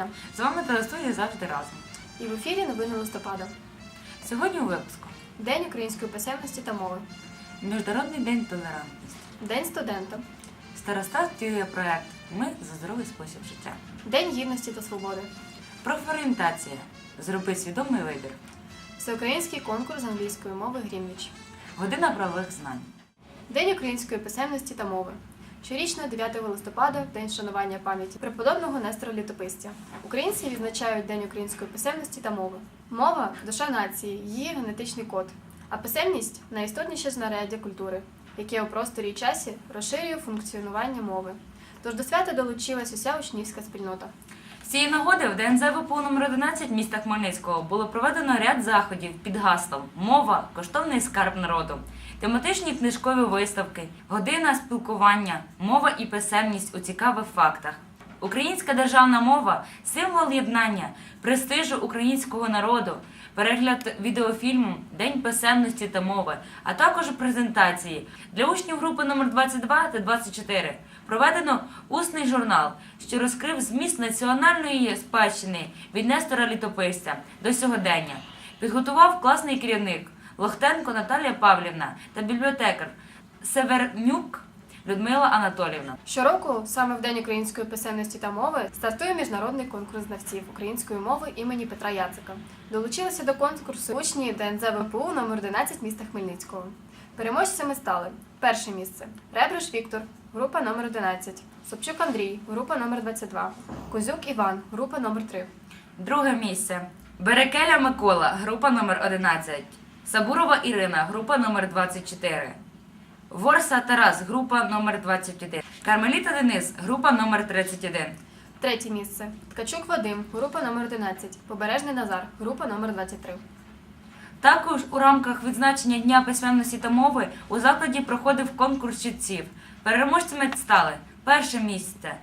дня! З вами телестудія завжди разом. І в ефірі новини листопада. Сьогодні у випуску День української писемності та мови. Міжнародний день толерантності. День студента. Старостат втілює проект Ми за здоровий спосіб життя. День гідності та свободи. Профорієнтація. Зроби свідомий вибір. Всеукраїнський конкурс англійської мови Грінвіч. Година правових знань. День української писемності та мови. Щорічно 9 листопада, день вшанування пам'яті преподобного Нестора Літописця. Українці відзначають День української писемності та мови. Мова душа нації, її генетичний код, а писемність найістотніше знаряддя культури, яке у просторі і часі розширює функціонування мови. Тож до свята долучилась уся учнівська спільнота. Цієї нагоди в ДНЗ ВПУ номер 11 міста Хмельницького було проведено ряд заходів під гаслом Мова коштовний скарб народу, тематичні книжкові виставки, година спілкування, мова і писемність у цікавих фактах. Українська державна мова символ єднання, престижу українського народу, перегляд відеофільму День писемності та мови, а також презентації для учнів групи номер 22 та 24 проведено усний журнал, що розкрив зміст національної спадщини від Нестора Літописця до сьогодення. Підготував класний керівник Лохтенко Наталія Павлівна та бібліотекар Севернюк Людмила Анатолівна. Щороку, саме в День української писемності та мови, стартує міжнародний конкурс знавців української мови імені Петра Яцика. Долучилися до конкурсу учні ДНЗ ВПУ номер 11 міста Хмельницького. Переможцями стали перше місце Ребриш Віктор, група номер 11, Собчук Андрій, група номер 22, Козюк Іван, група номер 3. Друге місце. Берекеля Микола, група номер 11. Сабурова Ірина, група номер 24. Ворса Тарас, група номер 21. Кармеліта Денис, група номер 31. Третє місце Ткачук Вадим, група номер 11, Побережний Назар, група номер 23. Також у рамках відзначення Дня письменності та мови у закладі проходив конкурс чітців. Переможцями стали перше місце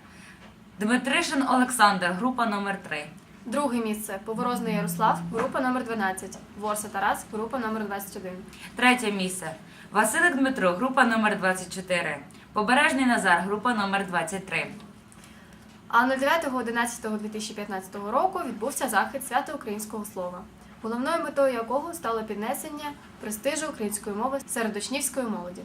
Дмитришин Олександр, група номер 3. Друге місце Поворозний Ярослав, група номер 12, Ворса Тарас, група номер 21. Третє місце Василик Дмитро, група номер 24. Побережний Назар, група номер 23. А 09.11.2015 року відбувся захід свята українського слова, головною метою якого стало піднесення престижу української мови серед учнівської молоді.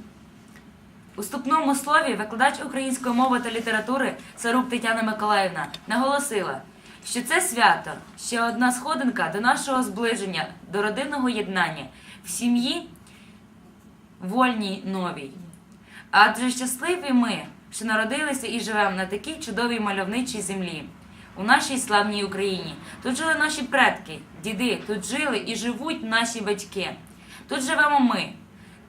У вступному слові викладач української мови та літератури Сарук Тетяна Миколаївна наголосила, що це свято ще одна сходинка до нашого зближення, до родинного єднання в сім'ї вольній новій. Адже щасливі ми, що народилися і живемо на такій чудовій мальовничій землі, у нашій славній Україні. Тут жили наші предки, діди, тут жили і живуть наші батьки. Тут живемо ми,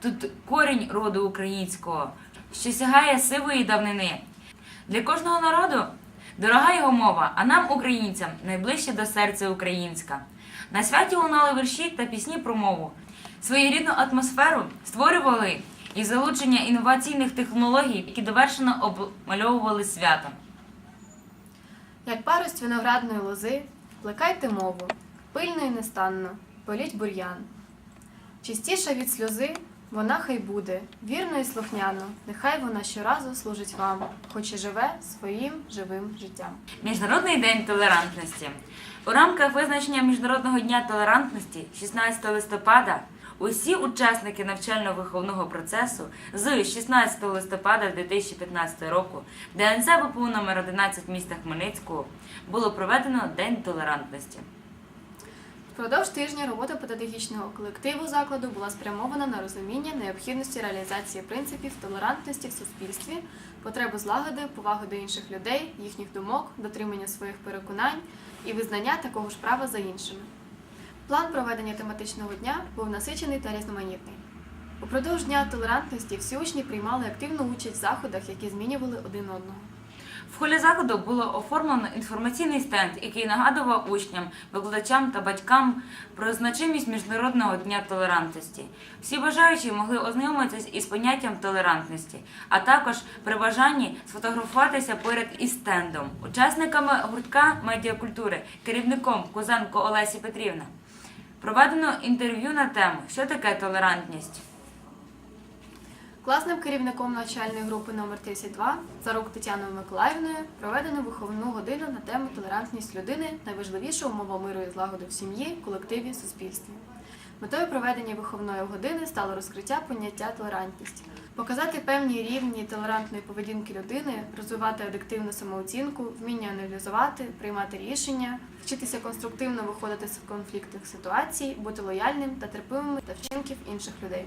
тут корінь роду українського, що сягає сивої давнини. Для кожного народу дорога його мова, а нам, українцям, найближче до серця українська. На святі лунали вірші та пісні про мову. Своєрідну атмосферу створювали і залучення інноваційних технологій, які довершено обмальовували свято. Як парость виноградної лози, плекайте мову, пильно і нестанно, політь бур'ян. Чистіша від сльози, вона хай буде, вірно і слухняно, нехай вона щоразу служить вам, хоч і живе своїм живим життям. Міжнародний день толерантності. У рамках визначення Міжнародного дня толерантності 16 листопада усі учасники навчально-виховного процесу з 16 листопада 2015 року ДНЗ ВПУ номер 11 міста Хмельницького було проведено День толерантності. Впродовж тижня робота педагогічного колективу закладу була спрямована на розуміння необхідності реалізації принципів толерантності в суспільстві, потребу злагоди, поваги до інших людей, їхніх думок, дотримання своїх переконань і визнання такого ж права за іншими. План проведення тематичного дня був насичений та різноманітний. Упродовж дня толерантності всі учні приймали активну участь в заходах, які змінювали один одного. В холі закладу було оформлено інформаційний стенд, який нагадував учням, викладачам та батькам про значимість Міжнародного дня толерантності. Всі бажаючі могли ознайомитися із поняттям толерантності, а також при бажанні сфотографуватися поряд із стендом, учасниками гуртка медіакультури, керівником Кузенко Олесі Петрівна. Проведено інтерв'ю на тему, що таке толерантність. Класним керівником навчальної групи номер 32 за рук Тетяною Миколаївною проведено виховну годину на тему толерантність людини найважливіша умова миру і злагоди в сім'ї, колективі, суспільстві. Метою проведення виховної години стало розкриття поняття толерантність, показати певні рівні толерантної поведінки людини, розвивати адиктивну самооцінку, вміння аналізувати, приймати рішення, вчитися конструктивно виходити з конфліктних ситуацій, бути лояльним та терпимим до вчинків інших людей.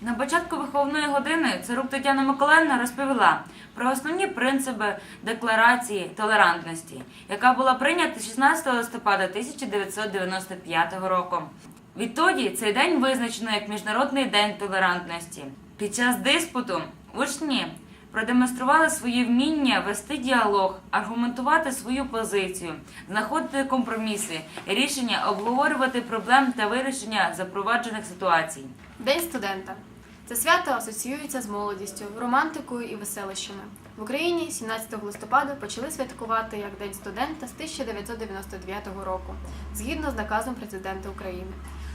На початку виховної години Царук Тетяна Миколаївна розповіла про основні принципи декларації толерантності, яка була прийнята 16 листопада 1995 року. Відтоді цей день визначено як Міжнародний день толерантності. Під час диспуту учні продемонстрували своє вміння вести діалог, аргументувати свою позицію, знаходити компроміси, рішення, обговорювати проблем та вирішення запроваджених ситуацій. День студента. Це свято асоціюється з молодістю, романтикою і веселищами. В Україні 17 листопада почали святкувати як День студента з 1999 року, згідно з наказом президента України.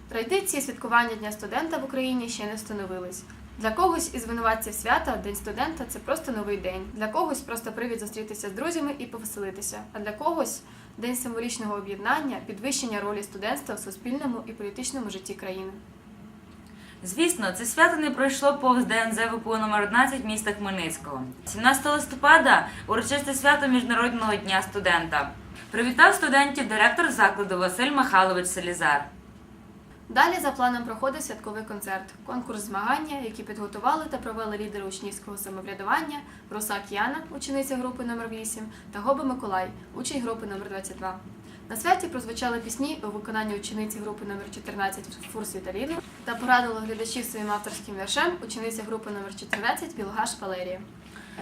Традиції святкування Дня студента в Україні ще не встановились. Для когось із винуватців свята День студента це просто новий день. Для когось просто привід зустрітися з друзями і повеселитися. А для когось день символічного об'єднання, підвищення ролі студентства в суспільному і політичному житті країни. Звісно, це свято не пройшло повз ДНЗ ВПУ номер 11 міста Хмельницького. 17 листопада урочисте свято Міжнародного дня студента. Привітав студентів директор закладу Василь Михайлович Селізар. Далі за планом проходив святковий концерт, конкурс змагання, які підготували та провели лідери учнівського самоврядування Русак Яна, учениця групи номер 8 та Гоби Миколай, учень групи номер 22. На святі прозвучали пісні у виконанні учениці групи номер 14 Фурс Віталіну та порадила глядачів своїм авторським віршем учениця групи номер 14 Білгаш Валерія.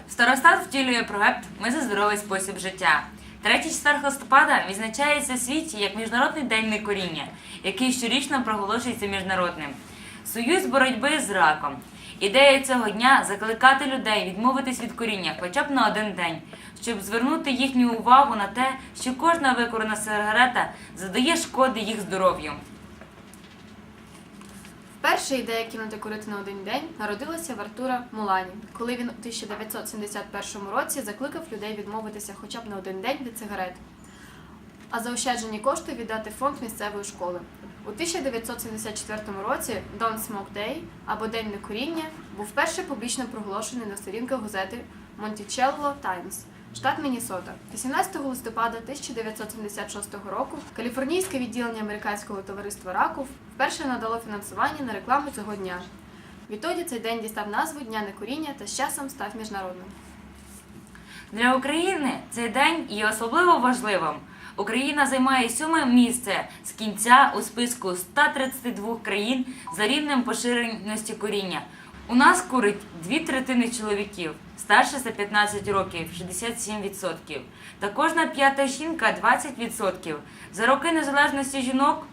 Старостат втілює проект Ми за здоровий спосіб життя. 3-4 листопада відзначається в світі як Міжнародний день некоріння, який щорічно проголошується міжнародним. Союз боротьби з раком. Ідея цього дня закликати людей відмовитись від коріння хоча б на один день, щоб звернути їхню увагу на те, що кожна викорена сигарета задає шкоди їх здоров'ю. Перша ідея кинути курити на один день народилася в Артура Мулані, коли він у 1971 році закликав людей відмовитися хоча б на один день від сигарет, а заощаджені кошти віддати фонд місцевої школи. У 1974 році Don't Smoke Day або День некуріння був вперше публічно проголошений на сторінках газети Monticello Times, штат Міннесота. 18 листопада 1976 року каліфорнійське відділення американського товариства раку вперше надало фінансування на рекламу цього дня. Відтоді цей день дістав назву Дня некуріння та з часом став міжнародним. Для України цей день є особливо важливим. Україна займає сьоме місце з кінця у списку 132 країн за рівнем поширеності коріння. У нас курить дві третини чоловіків, старше за 15 років 67%, та кожна п'ята жінка 20%. За роки незалежності жінок,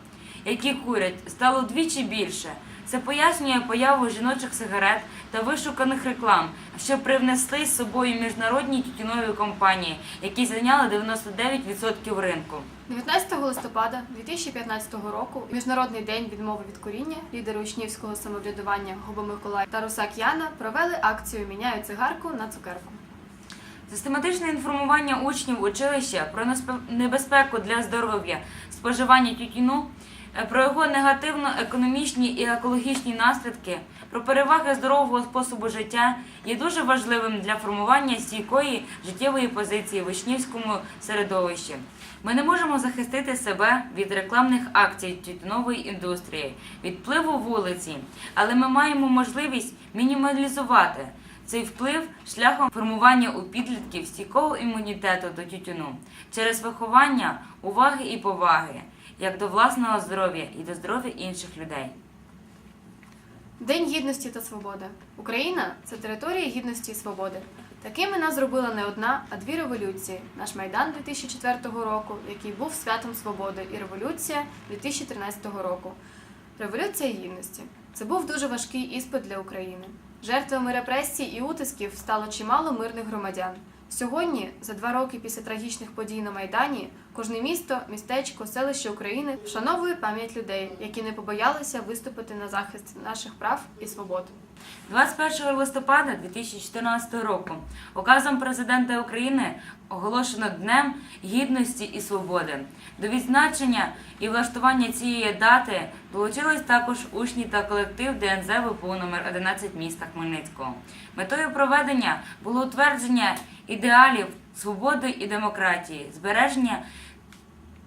які курять, стало двічі більше. Це пояснює появу жіночих сигарет та вишуканих реклам, що привнесли з собою міжнародні тютюнові компанії, які зайняли 99% ринку. 19 листопада 2015 року, Міжнародний день відмови від куріння, лідери учнівського самоврядування Губа Миколай та Русак Яна провели акцію Міняю цигарку на цукерку. Систематичне інформування учнів училища про небезпеку для здоров'я споживання тютюну, про його негативно економічні і екологічні наслідки, про переваги здорового способу життя є дуже важливим для формування стійкої життєвої позиції в учнівському середовищі. Ми не можемо захистити себе від рекламних акцій тютюнової індустрії, від впливу вулиці, але ми маємо можливість мінімалізувати цей вплив шляхом формування у підлітків стійкого імунітету до тютюну через виховання, уваги і поваги як до власного здоров'я і до здоров'я інших людей. День гідності та свободи. Україна це територія гідності і свободи. Такими нас зробила не одна, а дві революції: наш майдан 2004 року, який був святом свободи, і революція 2013 року. Революція гідності. Це був дуже важкий іспит для України. Жертвами репресій і утисків стало чимало мирних громадян. Сьогодні, за два роки після трагічних подій на Майдані, Кожне місто, містечко, селище України вшановує пам'ять людей, які не побоялися виступити на захист наших прав і свобод. 21 листопада 2014 року указом президента України оголошено Днем Гідності і Свободи. До відзначення і влаштування цієї дати долучились також учні та колектив ДНЗ ВПУ номер 11 міста Хмельницького. Метою проведення було утвердження ідеалів свободи і демократії, збереження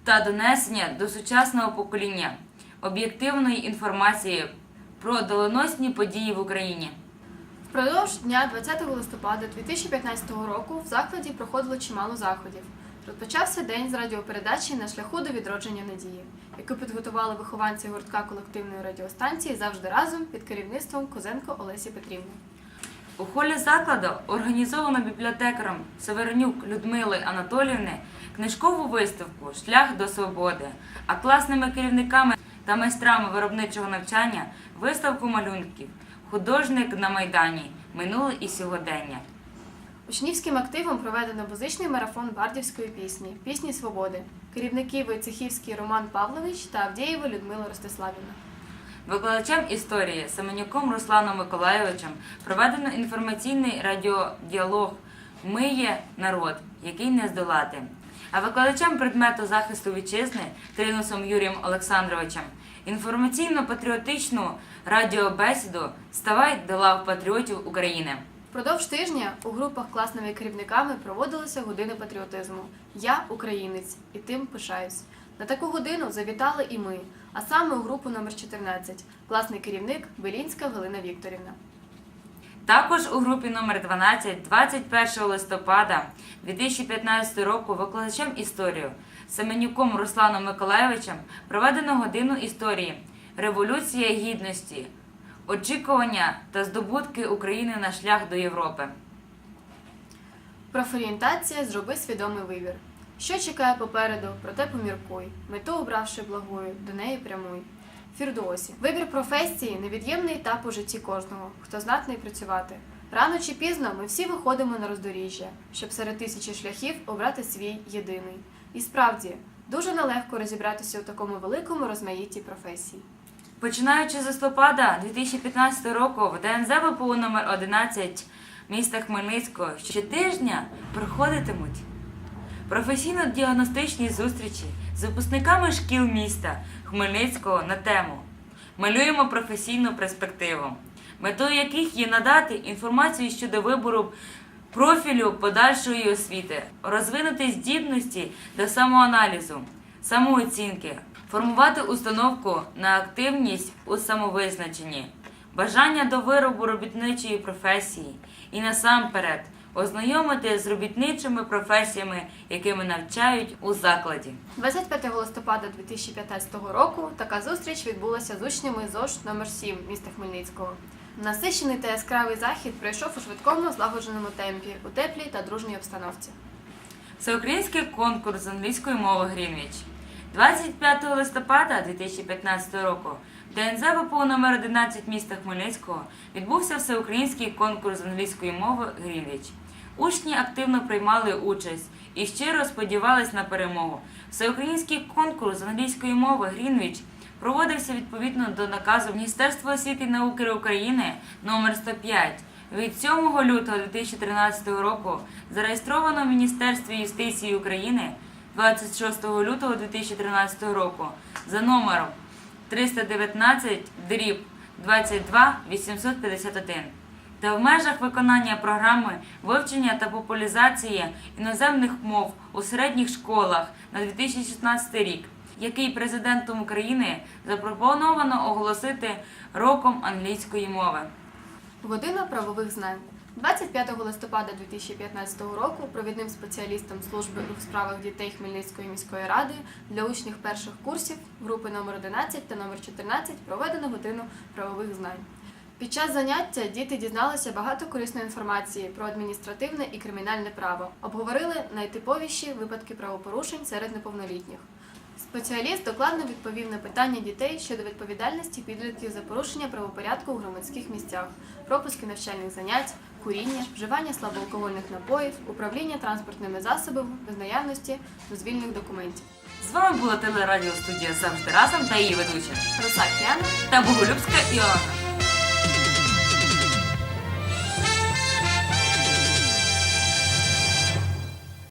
та донесення до сучасного покоління об'єктивної інформації про доленосні події в Україні. Впродовж дня 20 листопада 2015 року в закладі проходило чимало заходів. Розпочався день з радіопередачі на шляху до відродження надії, яку підготували вихованці гуртка колективної радіостанції завжди разом під керівництвом Козенко Олесі Петрівни. У холі закладу організовано бібліотекаром Северенюк Людмили Анатоліївни книжкову виставку Шлях до свободи, а класними керівниками та майстрами виробничого навчання виставку малюнків Художник на Майдані Минуле і сьогодення. Учнівським активом проведено музичний марафон бардівської пісні Пісні Свободи. Керівники Войцехівський Роман Павлович та Авдієва Людмила Ростиславівна. Викладачем історії Семенюком Русланом Миколайовичем проведено інформаційний радіодіалог Ми є народ, який не здолати. А викладачем предмету захисту вітчизни Тринусом Юрієм Олександровичем інформаційно-патріотичну радіобесіду Ставай до лав патріотів України. Впродовж тижня у групах класними керівниками проводилися години патріотизму. Я українець і тим пишаюсь. На таку годину завітали і ми, а саме у групу номер 14 класний керівник Белінська Галина Вікторівна. Також у групі номер 12 21 листопада 2015 року викладачем історію Семенюком Русланом Миколайовичем проведено годину історії Революція гідності, очікування та здобутки України на шлях до Європи. Профорієнтація зроби свідомий вибір. Що чекає попереду, проте поміркуй. Мету обравши благою, до неї прямуй. Фірдоосі. Вибір професії невід'ємний етап у житті кожного, хто знатний працювати. Рано чи пізно ми всі виходимо на роздоріжжя, щоб серед тисячі шляхів обрати свій єдиний. І справді, дуже нелегко розібратися у такому великому розмаїтті професій. Починаючи з листопада 2015 року в ДНЗ ВПУ номер 11 міста Хмельницького щотижня проходитимуть професійно-діагностичні зустрічі з випускниками шкіл міста Хмельницького на тему Малюємо професійну перспективу, метою яких є надати інформацію щодо вибору профілю подальшої освіти, розвинути здібності до самоаналізу, самооцінки, формувати установку на активність у самовизначенні, бажання до виробу робітничої професії і насамперед ознайомити з робітничими професіями, якими навчають у закладі. 25 листопада 2015 року така зустріч відбулася з учнями ЗОЖ номер 7 міста Хмельницького. Насичений та яскравий захід пройшов у швидкому злагодженому темпі, у теплій та дружній обстановці. Всеукраїнський конкурс з англійської мови Грінвіч. 25 листопада 2015 року в ДНЗ ВПУ номер 11 міста Хмельницького відбувся всеукраїнський конкурс з англійської мови Грінвіч. Учні активно приймали участь і щиро сподівались на перемогу. Всеукраїнський конкурс з англійської мови Грінвіч проводився відповідно до наказу Міністерства освіти і науки України номер 105 від 7 лютого 2013 року зареєстровано в Міністерстві юстиції України 26 лютого 2013 року за номером 319 дріб 22 851 та в межах виконання програми вивчення та популяризації іноземних мов у середніх школах на 2016 рік, який президентом України запропоновано оголосити роком англійської мови. Година правових знань. 25 листопада 2015 року провідним спеціалістом служби у справах дітей Хмельницької міської ради для учнів перших курсів групи номер 11 та номер 14 проведено годину правових знань. Під час заняття діти дізналися багато корисної інформації про адміністративне і кримінальне право, обговорили найтиповіші випадки правопорушень серед неповнолітніх. Спеціаліст докладно відповів на питання дітей щодо відповідальності підлітків за порушення правопорядку у громадських місцях, пропуски навчальних занять, куріння, вживання слабоалкогольних напоїв, управління транспортними засобами без наявності дозвільних документів. З вами була телерадіостудія завжди разом та її ведуча Русак Яна та Боголюбська Іоанна.